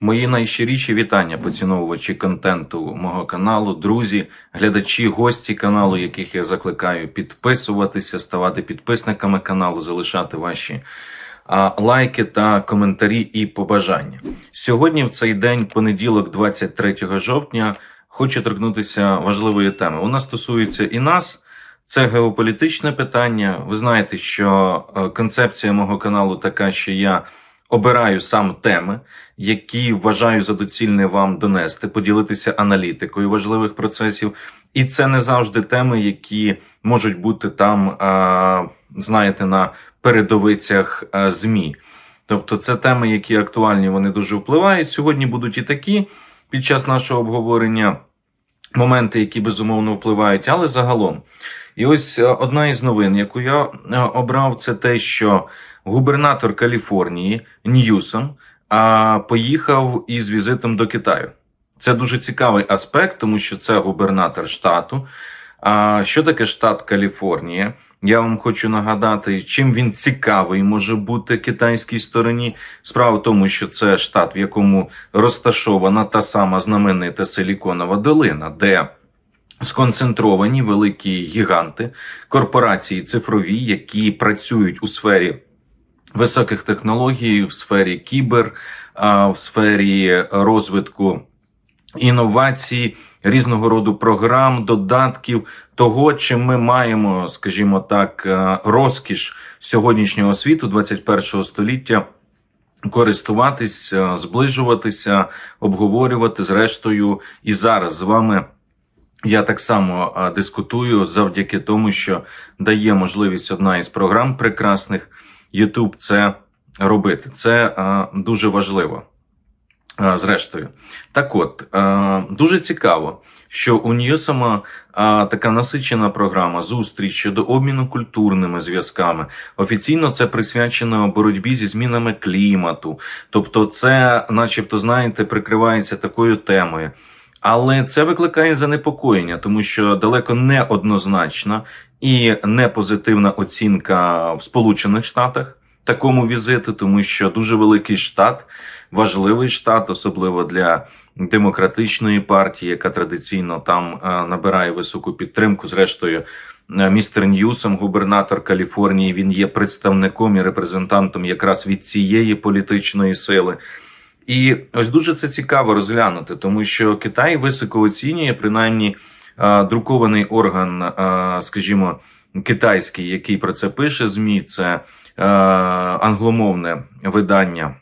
Мої найщиріші вітання, поціновувачі контенту мого каналу, друзі, глядачі, гості каналу, яких я закликаю підписуватися, ставати підписниками каналу, залишати ваші лайки та коментарі і побажання. Сьогодні, в цей день, понеділок, 23 жовтня, хочу торкнутися важливої теми. Вона стосується і нас. Це геополітичне питання. Ви знаєте, що е, концепція мого каналу така, що я обираю сам теми, які вважаю за доцільне вам донести, поділитися аналітикою важливих процесів. І це не завжди теми, які можуть бути там, знаєте, на передовицях ЗМІ. Тобто, це теми, які актуальні, вони дуже впливають. Сьогодні будуть і такі під час нашого обговорення моменти, які безумовно впливають, але загалом. І ось е, одна із новин, яку я е, обрав, це те, що губернатор Каліфорнії Ньюсом поїхав із візитом до Китаю. Це дуже цікавий аспект, тому що це губернатор штату. А що таке штат Каліфорнія? Я вам хочу нагадати, чим він цікавий може бути китайській стороні. Справа в тому, що це штат, в якому розташована та сама знаменита Силіконова долина, де сконцентровані великі гіганти, корпорації цифрові, які працюють у сфері високих технологій, в сфері кібер, в сфері розвитку інновацій, різного роду програм, додатків, того, чим ми маємо, скажімо так, е, розкіш сьогоднішнього світу, 21 століття. Користуватись, е, зближуватися, обговорювати зрештою, і зараз з вами я так само дискутую завдяки тому, що дає можливість одна із програм прекрасних YouTube це робити. Це а, дуже важливо. А, Зрештою, так от дуже цікаво, що у Ньюсома а, така насичена програма зустріч щодо обміну культурними зв'язками. Офіційно це присвячено боротьбі зі змінами клімату. Тобто, це, начебто, знаєте, прикривається такою темою. Але це викликає занепокоєння, тому що далеко не однозначна і не позитивна оцінка в Сполучених Штатах такому візиту, тому що дуже великий штат, важливий штат, особливо для демократичної партії, яка традиційно там е, набирає високу підтримку. Зрештою, е, містер Ньюсом, губернатор Каліфорнії, він є представником і репрезентантом якраз від цієї політичної сили. І ось дуже це цікаво розглянути, тому що Китай високо оцінює принаймні е, друкований орган, е, скажімо, китайський, який про це пише змі, це е, англомовне видання.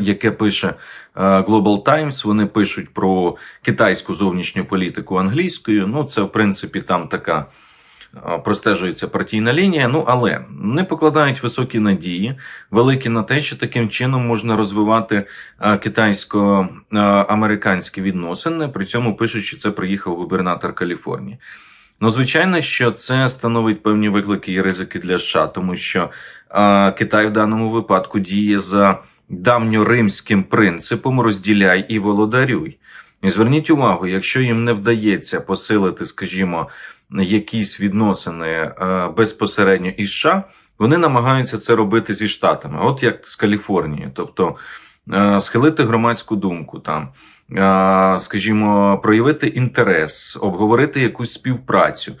Яке пише Global Times, вони пишуть про китайську зовнішню політику англійською. Ну, це в принципі там така простежується партійна лінія. Ну але не покладають високі надії, великі на те, що таким чином можна розвивати китайсько-американські відносини. При цьому пишуть, що це приїхав губернатор Каліфорнії. Ну, звичайно, що це становить певні виклики і ризики для США, тому що е, Китай в даному випадку діє за давньоримським принципом розділяй і володарюй. І зверніть увагу, якщо їм не вдається посилити, скажімо, якісь відносини е, безпосередньо із США, вони намагаються це робити зі штатами, от як з Каліфорнії, тобто е, схилити громадську думку там, е, скажімо, проявити інтерес, обговорити якусь співпрацю.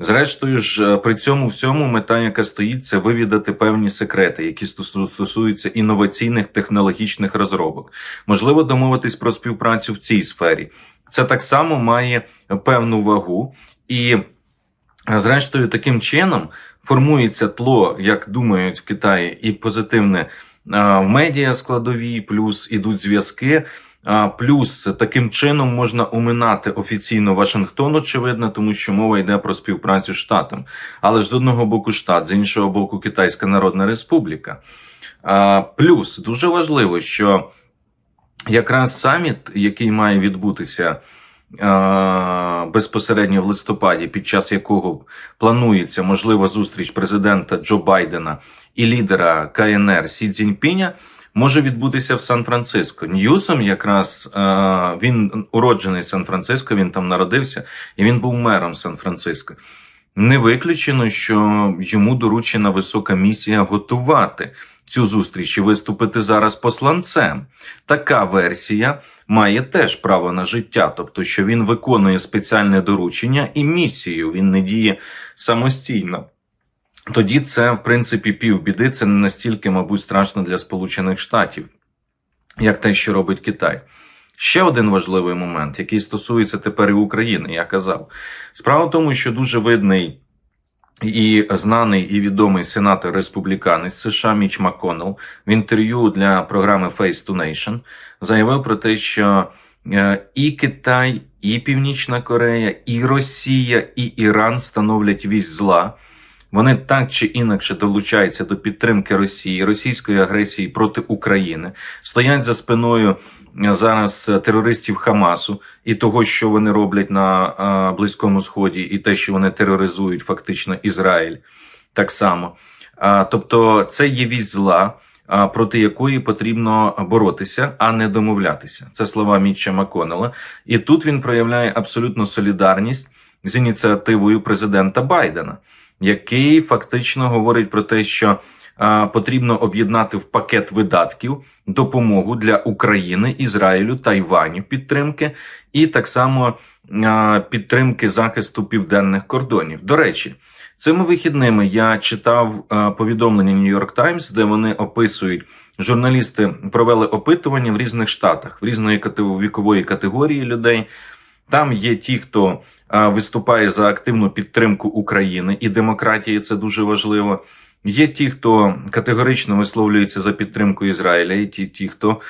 Зрештою ж, е, при цьому всьому мета, яка стоїть, це вивідати певні секрети, які стосуються інноваційних технологічних розробок. Можливо, домовитись про співпрацю в цій сфері. Це так само має певну вагу і. е, Зрештою, таким чином формується тло, як думають в Китаї, і позитивне в медіа складові, плюс ідуть зв'язки. Плюс таким чином можна уминати офіційно Вашингтон, очевидно, тому що мова йде про співпрацю з штатом. Але ж з одного боку штат, з іншого боку, Китайська Народна Республіка. Плюс дуже важливо, що якраз саміт, який має відбутися безпосередньо в листопаді, під час якого планується можлива зустріч президента Джо Байдена і лідера КНР Сі Цзіньпіня, може відбутися в Сан-Франциско. Ньюсом якраз е, він уроджений Сан-Франциско, він там народився, і він був мером Сан-Франциско. Не виключено, що йому доручена висока місія готувати цю зустріч і виступити зараз посланцем. Така версія має теж право на життя, тобто, що він виконує спеціальне доручення і місію, він не діє самостійно. Тоді це, в принципі, півбіди, це не настільки, мабуть, страшно для Сполучених Штатів, як те, що робить Китай. Ще один важливий момент, який стосується тепер і України, я казав. Справа в тому, що дуже видний і знаний і відомий сенатор республіканець США Міч МакКоннелл в інтерв'ю для програми Face to Nation заявив про те, що е, і Китай, і Північна Корея, і Росія, і Іран становлять вісь зла. Вони так чи інакше долучаються до підтримки Росії, російської агресії проти України, стоять за спиною е, зараз е, терористів Хамасу і того, що вони роблять на е, Близькому Сході, і те, що вони тероризують фактично Ізраїль, так само. Тобто, це є вісь зла, проти якої потрібно боротися, а не домовлятися. Це слова Мітча Маконела. І тут він проявляє абсолютну солідарність з ініціативою президента Байдена який фактично говорить про те, що потрібно об'єднати в пакет видатків допомогу для України, Ізраїлю, Тайваню підтримки, і так само підтримки захисту південних кордонів. До речі, цими вихідними я читав повідомлення York Times, де вони описують. Журналісти провели опитування в різних штатах, в різної вікової категорії людей. Там є ті, хто виступає за активну підтримку України і демократії, це дуже важливо. Є ті, хто категорично висловлюється за підтримку Ізраїля, і ті, ті, хто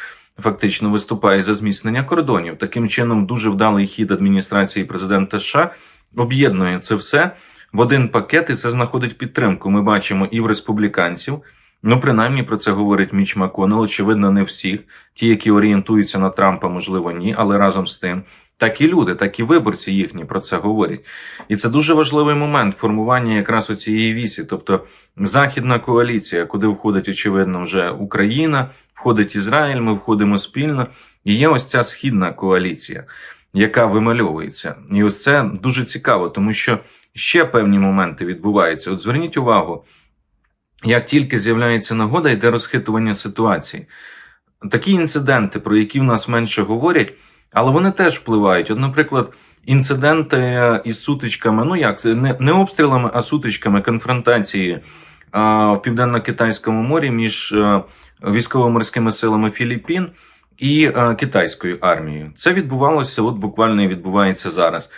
фактично виступає за зміцнення кордонів. Таким чином, дуже вдалий хід адміністрації президента США об'єднує це все в один пакет, і це знаходить підтримку. Ми бачимо і в республіканців. Ну, принаймні про це говорить Міч Маконел. Очевидно, не всіх. Ті, які орієнтуються на Трампа, можливо, ні, але разом з тим, так і люди, так і виборці їхні про це говорять. І це дуже важливий момент формування якраз цієї вісі, тобто західна коаліція, куди входить очевидно вже Україна, входить Ізраїль, ми входимо спільно. І є ось ця східна коаліція, яка вимальовується. І ось це дуже цікаво, тому що ще певні моменти відбуваються. От зверніть увагу. Як тільки з'являється нагода, йде розхитування ситуації. Такі інциденти, про які в нас менше говорять, але вони теж впливають. От, наприклад, інциденти із сутичками, ну як не, не обстрілами, а сутичками конфронтації а, в південно-китайському морі між а, військово-морськими силами Філіппін і а, китайською армією. Це відбувалося, от буквально і відбувається зараз.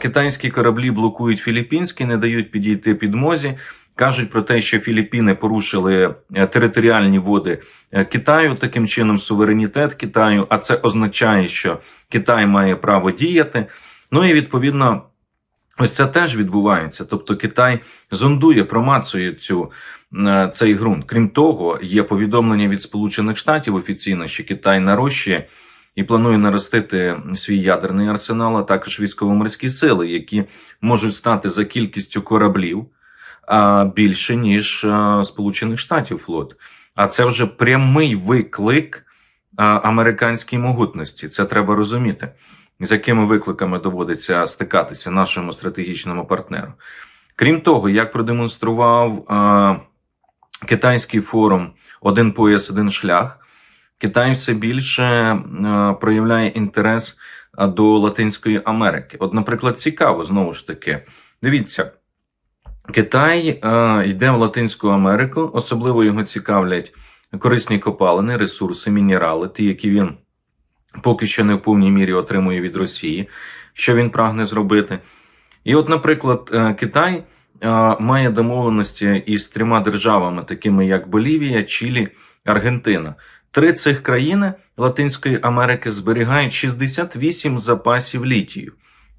Китайські кораблі блокують філіппінські, не дають підійти підмозі. Кажуть про те, що Філіппіни порушили е, територіальні води е, Китаю, таким чином суверенітет Китаю, а це означає, що Китай має право діяти. Ну і відповідно, ось це теж відбувається. Тобто Китай зондує, промацує цю е, цей ґрунт. Крім того, є повідомлення від Сполучених Штатів офіційно, що Китай нарощує і планує наростити свій ядерний арсенал, а також військово-морські сили, які можуть стати за кількістю кораблів більше ніж Сполучених Штатів флот. А це вже прямий виклик американській могутності. Це треба розуміти, з якими викликами доводиться стикатися нашому стратегічному партнеру. Крім того, як продемонстрував китайський форум Один пояс, один шлях, Китай все більше проявляє інтерес до Латинської Америки. От, наприклад, цікаво знову ж таки. Дивіться, Китай е, йде в Латинську Америку, особливо його цікавлять корисні копалини, ресурси, мінерали, ті, які він поки що не в повній мірі отримує від Росії, що він прагне зробити. І, от, наприклад, е, Китай е, має домовленості із трьома державами, такими як Болівія, Чилі, Аргентина. Три цих країни Латинської Америки зберігають 68 запасів літію,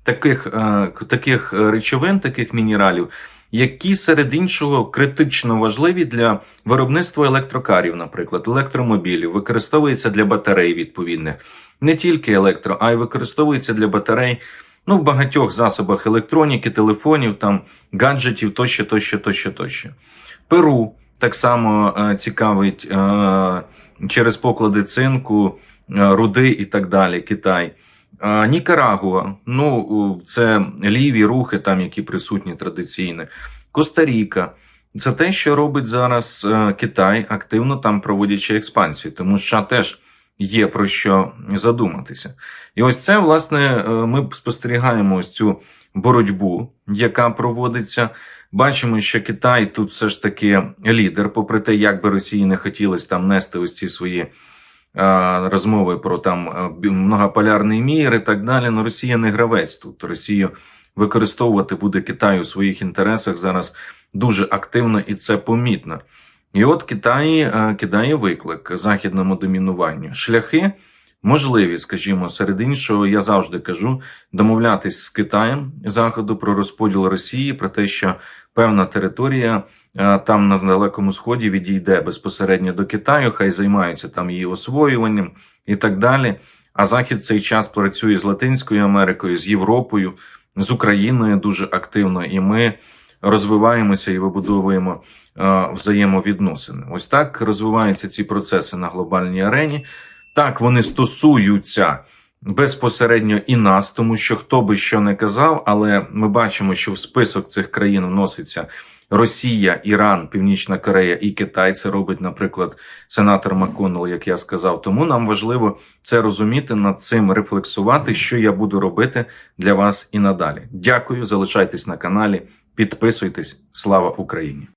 таких, е, таких речовин, таких мінералів які серед іншого критично важливі для виробництва електрокарів, наприклад, електромобілів, використовується для батарей відповідних, не тільки електро, а й використовується для батарей. Ну, в багатьох засобах електроніки, телефонів, там гаджетів тощо, тощо, тощо, тощо. Перу так само е, цікавить е, через поклади цинку, е, руди і так далі. Китай. Нікарагуа, ну це ліві рухи, там які присутні традиційно. Коста-Ріка. це те, що робить зараз е, Китай, активно там проводячи експансію, тому що теж є про що задуматися. І ось це, власне, е, ми спостерігаємо ось цю боротьбу, яка проводиться. Бачимо, що Китай тут все ж таки лідер, попри те, як би Росії не хотілося там нести ось ці свої розмови про там е, многополярний мір і так далі. Ну, Росія не гравець тут. Росію використовувати буде Китай у своїх інтересах зараз дуже активно і це помітно. І от Китай е, кидає виклик західному домінуванню. Шляхи можливі, скажімо, серед іншого, я завжди кажу, домовлятись з Китаєм Заходу про розподіл Росії, про те, що певна територія е, там на далекому сході відійде безпосередньо до Китаю, хай займаються там її освоюванням і так далі. А Захід цей час працює з Латинською Америкою, з Європою, з Україною дуже активно, і ми розвиваємося і вибудовуємо е, взаємовідносини. Ось так розвиваються ці процеси на глобальній арені. Так, вони стосуються безпосередньо і нас, тому що хто би що не казав, але ми бачимо, що в список цих країн вноситься Росія, Іран, Північна Корея і Китай. Це робить, наприклад, сенатор МакКоннелл, як я сказав. Тому нам важливо це розуміти, над цим рефлексувати, що я буду робити для вас і надалі. Дякую, залишайтесь на каналі, підписуйтесь. Слава Україні!